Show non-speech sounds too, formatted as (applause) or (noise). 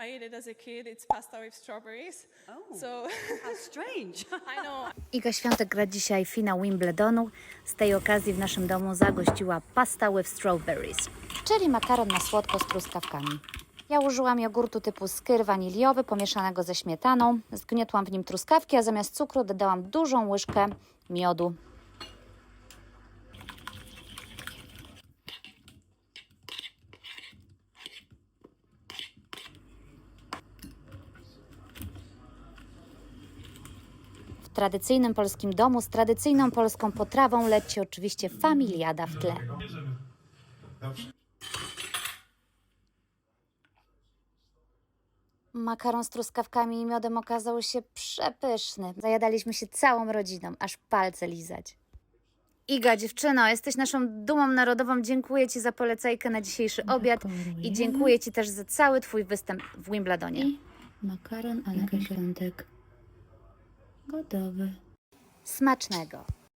I ate it as a kid. It's pasta with strawberries. Oh. So How strange. (laughs) I know. Iga Świątek gra dzisiaj finał Wimbledonu. Z tej okazji w naszym domu zagościła pasta with strawberries, czyli makaron na słodko z truskawkami. Ja użyłam jogurtu typu skyr waniliowy pomieszanego ze śmietaną. Zgniotłam w nim truskawki, a zamiast cukru dodałam dużą łyżkę miodu. Tradycyjnym polskim domu z tradycyjną polską potrawą leci oczywiście familiada w tle. Makaron z truskawkami i miodem okazał się przepyszny. Zajadaliśmy się całą rodziną, aż palce lizać. Iga, dziewczyno, jesteś naszą dumą narodową. Dziękuję Ci za polecajkę na dzisiejszy obiad i dziękuję Ci też za cały Twój występ w Wimbledonie. Makaron Aleka Świątek. Gotowy. Smacznego!